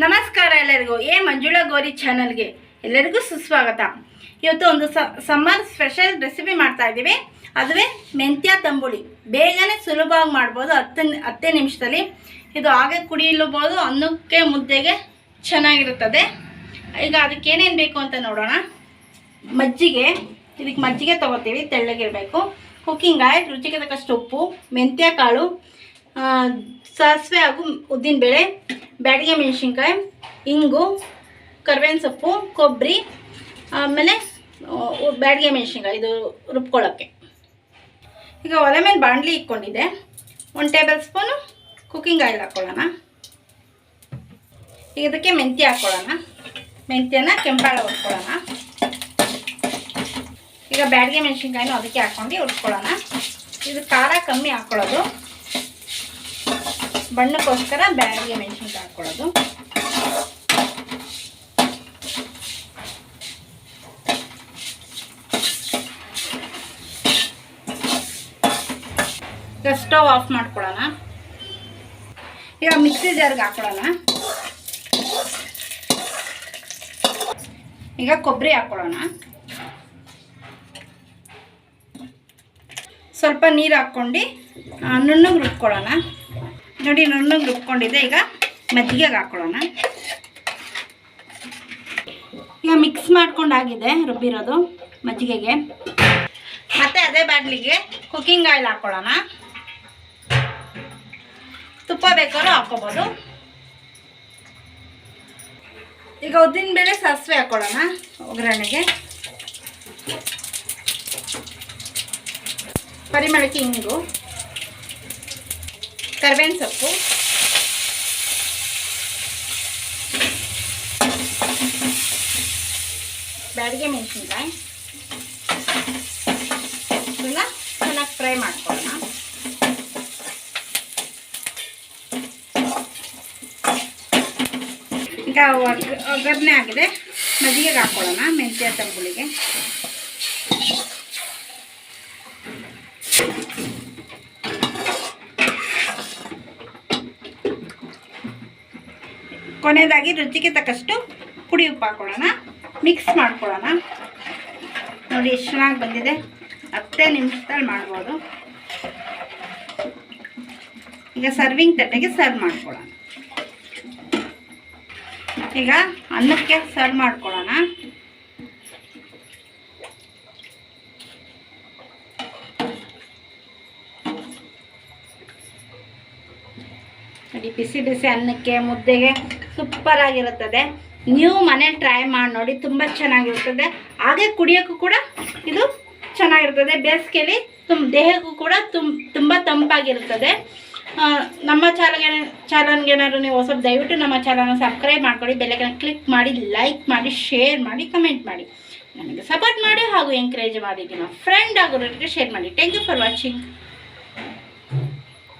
ನಮಸ್ಕಾರ ಎಲ್ಲರಿಗೂ. ಎ ಮಂಜುಳಾ ಗೋರಿ ಚಾನಲ್ಗೆ ಎಲ್ಲರಿಗೂ ಸುಸ್ವಾಗತ. ಇವತ್ತು ಒಂದು ಸಮ್ಮರ್ ಸ್ಪೆಷಲ್ ರೆಸಿಪಿ ಮಾಡ್ತಾ ಇದ್ದೀವಿ. ಅದುವೇ ಮೆಂತ್ಯ ತಂಬುಳಿ. ಬೇಗನೆ ಸುಲಭವಾಗಿ ಮಾಡ್ಬೋದು ಹತ್ತು, ಹತ್ತೇ ನಿಮಿಷದಲ್ಲಿ. ಇದು ಹಾಗೆ ಕುಡಿಯಲೂಬೋದು, ಅನ್ನಕ್ಕೆ ಮುದ್ದೆಗೆ ಚೆನ್ನಾಗಿರುತ್ತದೆ. ಈಗ ಅದಕ್ಕೆ ಏನೇನು ಬೇಕು ಅಂತ ನೋಡೋಣ. ಮಜ್ಜಿಗೆ, ಇದಕ್ಕೆ ಮಜ್ಜಿಗೆ ತೊಗೋತೀವಿ, ತೆಳ್ಳಗಿರಬೇಕು. ಕುಕ್ಕಿಂಗ್ ಆಯಿಲ್ ರುಚಿಗೆ ತಕ್ಕಷ್ಟು ಉಪ್ಪು ಮೆಂತ್ಯ ಕಾಳು ಸಾಸಿವೆ ಹಾಗೂ ಉದ್ದಿನಬೇಳೆ ಬ್ಯಾಡಿಗೆ ಮೆಣಸಿನ್ಕಾಯಿ, ಇಂಗು, ಕರ್ಬೇವಿನ ಸೊಪ್ಪು, ಕೊಬ್ಬರಿ, ಆಮೇಲೆ ಬ್ಯಾಡಿಗೆ ಮೆಣಸಿನ್ಕಾಯಿ ಇದು ರುಬ್ಕೊಳ್ಳೋಕ್ಕೆ. ಈಗ ಒಲೆ ಮೇಲೆ ಬಾಣಲಿ ಇಟ್ಕೊಂಡಿದ್ದೆ. ಒಂದು ಟೇಬಲ್ ಸ್ಪೂನು ಕುಕ್ಕಿಂಗ್ ಆಯಿಲ್ ಹಾಕ್ಕೊಳ್ಳೋಣ ಈಗ ಇದಕ್ಕೆ ಮೆಂತ್ಯ ಹಾಕ್ಕೊಳ್ಳೋಣ ಮೆಂತ್ಯನ ಕೆಂಪಾಳ ಹುರ್ಕೊಳ್ಳೋಣ. ಈಗ ಬ್ಯಾಡಿಗೆ ಮೆಣಸಿನ್ಕಾಯಿನೂ ಅದಕ್ಕೆ ಹಾಕ್ಕೊಂಡು ಹುರ್ಕೊಳ್ಳೋಣ. ಇದು ಖಾರ ಕಮ್ಮಿ ಹಾಕ್ಕೊಳ್ಳೋದು ಬಣ್ಣಕ್ಕೋಸ್ಕರ ಬ್ಯಾಡಿಗೆ ಮೆಣಸಿನ್ಕಾಯಿ ಹಾಕ್ಕೊಳ್ಳೋದು. ಸ್ಟವ್ ಆಫ್ ಮಾಡ್ಕೊಳ್ಳೋಣ. ಈಗ ಮಿಕ್ಸಿ ಜಾರ್ಗೆ ಹಾಕೊಳ್ಳೋಣ ಈಗ ಕೊಬ್ಬರಿ ಹಾಕ್ಕೊಳ್ಳೋಣ. ಸ್ವಲ್ಪ ನೀರು ಹಾಕ್ಕೊಂಡು ನುಣ್ಣಗೆ ರುಬ್ಕೊಳ್ಳೋಣ. ನೋಡಿ ನುಣ್ಣಗೆ ರುಬ್ಕೊಂಡಿದೆ ಈಗ ಮಜ್ಜಿಗೆಗೆ ಹಾಕೊಳ್ಳೋಣ. ಈಗ ಮಿಕ್ಸ್ ಮಾಡ್ಕೊಂಡಾಗಿದೆ ರುಬ್ಬಿರೋದು ಮಜ್ಜಿಗೆಗೆ. ಮತ್ತೆ ಅದೇ ಬಾಟ್ಲಿಗೆ ಕುಕ್ಕಿಂಗ್ ಆಯಿಲ್ ಹಾಕ್ಕೊಳ್ಳೋಣ ತುಪ್ಪ ಬೇಕಾದ್ರೂ ಹಾಕ್ಕೋಬೋದು. ಈಗ ಉದ್ದಿನ ಬೇಳೆ ಸಾಸಿವೆ ಹಾಕ್ಕೊಳ್ಳೋಣ ಒಗ್ಗರಣೆಗೆ. ಪರಿಮಳಕ್ಕೆ ಇಂಗು ಕರ್ಬೇವಿನ ಸೊಪ್ಪು. ಬ್ಯಾಡಿಗೆ ಮೆಣಸಿನ್ಕಾಯಿ. ಇದನ್ನ ಚೆನ್ನಾಗಿ ಫ್ರೈ ಮಾಡ್ಕೊಳ್ಳೋಣ. ಈಗ ಒಗ್- ಒಗ್ಗರಣೆ ಆಗಿದೆ. ಮಜ್ಜಿಗೆಗೆ ಹಾಕ್ಕೊಳ್ಳೋಣ ಮೆಂತ್ಯ ತಂಬುಳಿಗೆ ಕೊನೆಯದಾಗಿ ರುಚಿಗೆ ತಕ್ಕಷ್ಟು ಪುಡಿ ಉಪ್ಪು ಹಾಕೊಳ್ಳೋಣ. ಮಿಕ್ಸ್ ಮಾಡ್ಕೊಳ್ಳೋಣ. ನೋಡಿ ಎಷ್ಟು ಚೆನ್ನಾಗಿ ಬಂದಿದೆ. ಹತ್ತೇ ನಿಮಿಷದಲ್ಲಿ ಮಾಡ್ಬೋದು. ಈಗ ಸರ್ವಿಂಗ್ ತಟ್ಟೆಗೆ ಸರ್ವ್ ಮಾಡ್ಕೊಳ್ಳೋಣ. ಈಗ ಅನ್ನಕ್ಕೆ ಸರ್ವ್ ಮಾಡ್ಕೊಳ್ಳೋಣ. ಬಿಸಿ ಬಿಸಿ ಅನ್ನಕ್ಕೆ ಮುದ್ದೆಗೆ ಸೂಪರ್ ಆಗಿರುತ್ತದೆ. ನೀವು ಮನೇಲಿ ಟ್ರೈ ಮಾಡಿ ನೋಡಿ, ತುಂಬ ಚೆನ್ನಾಗಿರ್ತದೆ ಹಾಗೆ ಕುಡಿಯೋಕ್ಕೂ ಕೂಡ ಇದು ಚೆನ್ನಾಗಿರ್ತದೆ ಬೇಸಿಗೆಯಲ್ಲಿ ತುಂಬ, ದೇಹಕ್ಕೂ ಕೂಡ ತುಂಬ ತುಂಬ ತಂಪಾಗಿರುತ್ತದೆ. ನಮ್ಮ ಚಾನಲ್ಗೆ ಚಾನಲ್ಗೇನಾದ್ರು ನೀವು ಹೊಸ ದಯವಿಟ್ಟು ನಮ್ಮ ಚಾನಲ್ನ ಸಬ್ಸ್ಕ್ರೈಬ್ ಮಾಡ್ಕೊಳ್ಳಿ ಬೆಲ್ಲೈಕನ್ನ ಕ್ಲಿಕ್ ಮಾಡಿ ಲೈಕ್ ಮಾಡಿ ಶೇರ್ ಮಾಡಿ ಕಮೆಂಟ್ ಮಾಡಿ. ನನಗೆ ಸಪೋರ್ಟ್ ಮಾಡಿ ಹಾಗೂ ಎಂಕರೇಜ್ ಮಾಡಿ. ನಿಮ್ಮ ಫ್ರೆಂಡ್ ಆಗಿರೋರಿಗೆ ಶೇರ್ ಮಾಡಿ. Thank you for watching